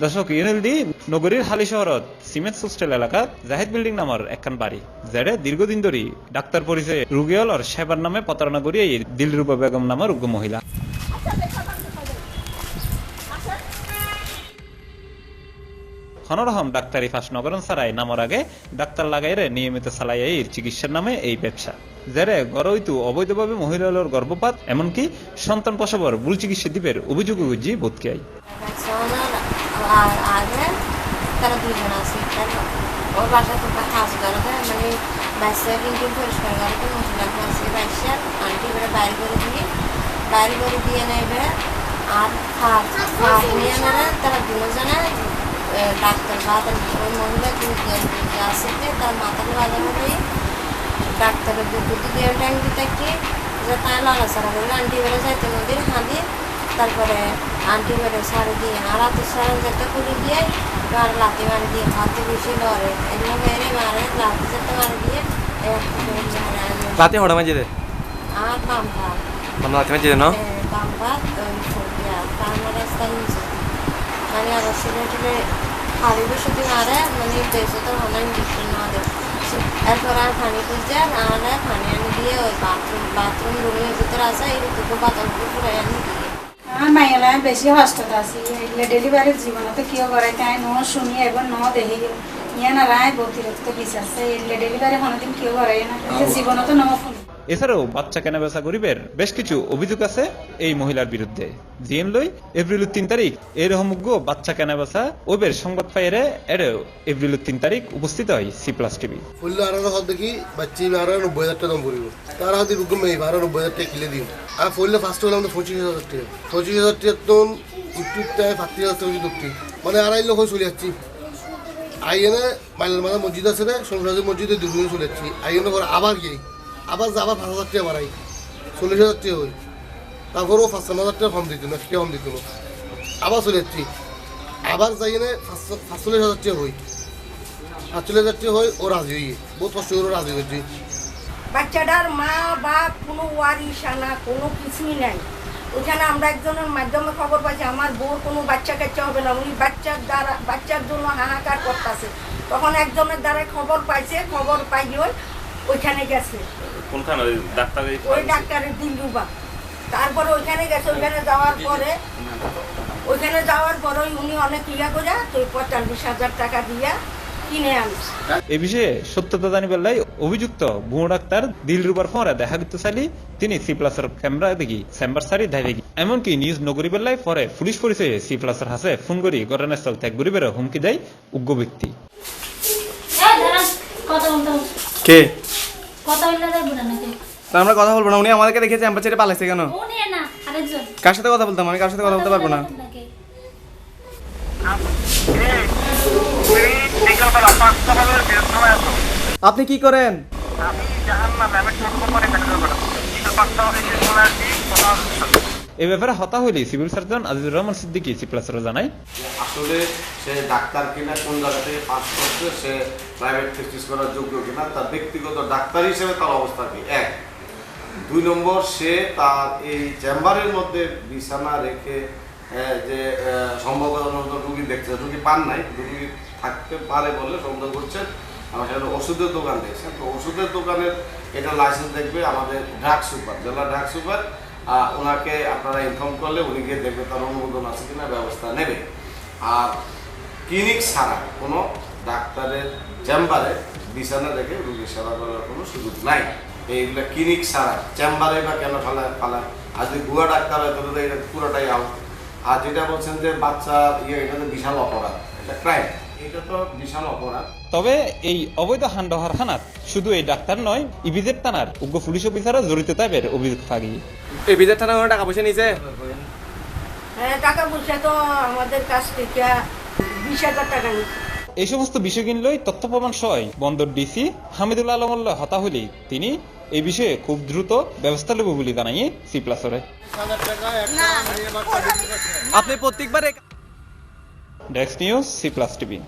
দর্শক ইউনিলডি নগরীর হালি শহরত সিমেন্ট হোস্টেল এলাকাত জাহিদ বিল্ডিং নামৰ একখান বাড়ি যেড়ে দীর্ঘদিন ধরে ডাক্তার পরিচয়ে রুগিয়ল আর সেবার নামে প্রতারণা করিয়ে এই দিলরূপা বেগম নামের উগ্র মহিলা। হনরহম ডাক্তারি ফাঁস সারাই নামর আগে ডাক্তার লাগাইরে নিয়মিত চালাই চিকিৎসার নামে এই ব্যবসা যারে গরইতু অবৈধভাবে মহিলার গর্ভপাত এমনকি সন্তান প্রসবর ভুল চিকিৎসা দিবের অভিযোগ বুঝি বোধকে আই আর আগে তারা দুজন আছে ওর বাসা তো কাজ করে মানে বাচ্চা কিন্তু পরিষ্কার করে তো মহিলা আছে বাচ্চা আন্টি এবারে বাইরে করে দিয়ে, বাইরে করে দিয়ে নেবে আর নিয়ে নেবে তারা দুজনে ডাক্তার বাদল ওই মহিলা কিন্তু যে তার মাথাটা বাজা হবে ডাক্তারের দুধ দিয়ে ট্যাঙ্কি থেকে যে তাই লড়াচড়া করবে আন্টি বেড়ে যাইতে নদীর হাঁদি তারপরে আন্টি বেড়ে শাড়ি দিয়ে আর হাতের শাড়ি যেতে খুলে দিয়ে আর লাতি মারি দিয়ে হাতে বেশি লড়ে। এগুলো মেরে মারে লাতি যেতে মারি দিয়ে করে মারে। রাতে হড়া মাঝে দে। আর বাম্পা আমরা রাতে মাঝে ন? বাম্পা রাস্তা নিচে। মানে আবার সিলেটে হাড়ি মারে মানে দেশে তো অনেক মারে এরপর আর পানি খুঁজছে আর পানি আনি দিয়ে ওই বাথরুম বাথরুম রুমের ভিতরে আছে এই দুটো বাথরুম পুরো আনি দিয়ে। আর মাইলা বেশি হস্তত আছি। এগুলো ডেলিভারির জীবনতে কিয় করে তাই ন শুনি এবার ন দেখি ইয়ে না রায় অতিরিক্ত বিশ্বাস এগুলো ডেলিভারি কোনোদিন কিয় করে না জীবনত ন শুনি। এছাড়াও বাচ্চা কেনাবেচা গরিবের বেশ কিছু অভিযোগ আছে এই মহিলার বিরুদ্ধে। জিএন লই এপ্রিল তিন তারিখ এরকমজ্ঞ বাচ্চা কেনাবেচা ওবের সংবাদ পাইরে এর এপ্রিল তিন তারিখ উপস্থিত হয় সি প্লাস টিভি। ফুল্ল আরানো হদ দেখি বাচ্চি আরও নব্বই হাজার টাকা দাম পড়িব। তার হাতে রুকুম মেয়ে আরও নব্বই হাজার টাকা কিলে দিন। আর ফুললে ফার্স্ট হলাম তো পঁচিশ হাজার টাকা। পঁচিশ হাজার টাকা তো ইউটিউবটায় ফাত্তি হাজার টাকা ঢুকতি মানে আড়াই লক্ষ চলে যাচ্ছি। আইএনে মাইলের মাথা মসজিদ আছে রে সোমরাজের মসজিদে দুদিন চলে যাচ্ছি। আইএনে পরে আবার গিয়ে আবার যাবার পাঁচ হাজার টাকা বাড়াই। চল্লিশ হাজার টাকা হই। তারপরেও পাঁচ হাজার টাকা কম দিত না কম দিত না। আবার চলে যাচ্ছি আবার যাই এনে পাঁচচল্লিশ হাজার টাকা হই। আটচল্লিশ হাজার টাকা হয় ও রাজি হইয়ে। বহুত কষ্ট করে রাজি হয়েছে। বাচ্চাটার মা, বাপ, কোনো ওয়ারিশানা কোনো কিছুই নাই। ওখানে আমরা একজনের মাধ্যমে খবর পাইছি আমার বউর কোনো বাচ্চা কাচ্চা হবে না। উনি বাচ্চার দ্বারা বাচ্চার জন্য হাহাকার করতেছে। তখন একজনের দ্বারা খবর পাইছে, খবর পাই ওইখানে গেছে। কোনখানে? ওই ডাক্তার ওই ডাক্তারের দিলরুবা। তারপরে ওইখানে গেছে ওইখানে যাওয়ার পরে ওইখানে যাওয়ার পরে উনি অনেক ইয়া করে তো পঁয়তাল্লিশ হাজার টাকা দিয়া কিনে আনছে। এ বিষয়ে সত্যতা লাই অভিযুক্ত ভুয়ো ডাক্তার দিলরুবার ফরে দেখা করতে তিনি সি প্লাসের ক্যামেরা দেখি চেম্বার সারি ধাই দেখি। এমনকি নিউজ নগরী বেলায় পরে পুলিশ পরিচয়ে সি প্লাসের হাসে ফোন করি ঘটনাস্থল ত্যাগ গরিবের হুমকি দেয় উগ্র ব্যক্তি। কে? কথা বললে যাব না নাকি? তা আমরা কথা বলব না উনি আমাদেরকে দেখে চ্যাম্পার ছেড়ে পালাইছে কেন? ও না আরেকজন। কার সাথে কথা বলতাম? আমি কার সাথে কথা বলতে পারব না। আপনি কি করেন? এ ব্যাপারে হতা হইলে civil surgeon Azizur Rahman Siddiqui C প্লাসের জানায়। আসলে সে ডাক্তার কিনা, কোন জায়গা থেকে পাস করছে, সে প্রাইভেট প্র্যাকটিস করার যোগ্য কিনা, তার ব্যক্তিগত ডাক্তার হিসেবে তার অবস্থা কি? এক। দুই নম্বর, সে তার এই চেম্বারের মধ্যে বিছানা রেখে যে সম্ভবত রুগী দেখছে রুগী পান নাই রুগী থাকতে পারে বলে সন্দেহ করছেন আমার ওষুধের দোকান দেখছেন, তো ওষুধের দোকানের এটা লাইসেন্স দেখবে আমাদের ড্রাগ সুপার জেলা ড্রাগ সুপার ওনাকে আপনারা ইনফর্ম করলে উনি গিয়ে দেখবে তার অনুমোদন আছে কিনা, ব্যবস্থা নেবে। আর ক্লিনিক ছাড়া কোনো ডাক্তারের চেম্বারে বিছানা রেখে রুগীর সেবা করার কোনো সুযোগ নাই। এইগুলা ক্লিনিক ছাড়া চেম্বারে বা কেন ফালা ফালা? আর যদি বুয়া ডাক্তার হয়, তাহলে এটা পুরোটাই আউট আর যেটা বলছেন যে বাচ্চা ইয়ে এটা বিশাল অপরাধ, এটা ক্রাইম এটা তো বিশাল অপরাধ। তবে এই অবৈধ হান্ডহার খানাত শুধু এই ডাক্তার নয় ইবিজেড থানার উগ্র পুলিশ অফিসারও জড়িত তাইবের অভিযোগ থাকি এই বিজের থানা কোনো টাকা পয়সা নিয়েছে? হ্যাঁ টাকা পয়সা তো আমাদের কাছ থেকে বিশ হাজার টাকা নিচ্ছে এই সমস্ত বিষয় কিনলই তথ্য প্রমাণ সহ বন্দর ডিসি হামিদুল আলমল্লা হতা হইলে তিনি এই বিষয়ে খুব দ্রুত ব্যবস্থা নেব বলে জানাই সি প্লাসরে। আপনি প্রত্যেকবার desk news C plus TV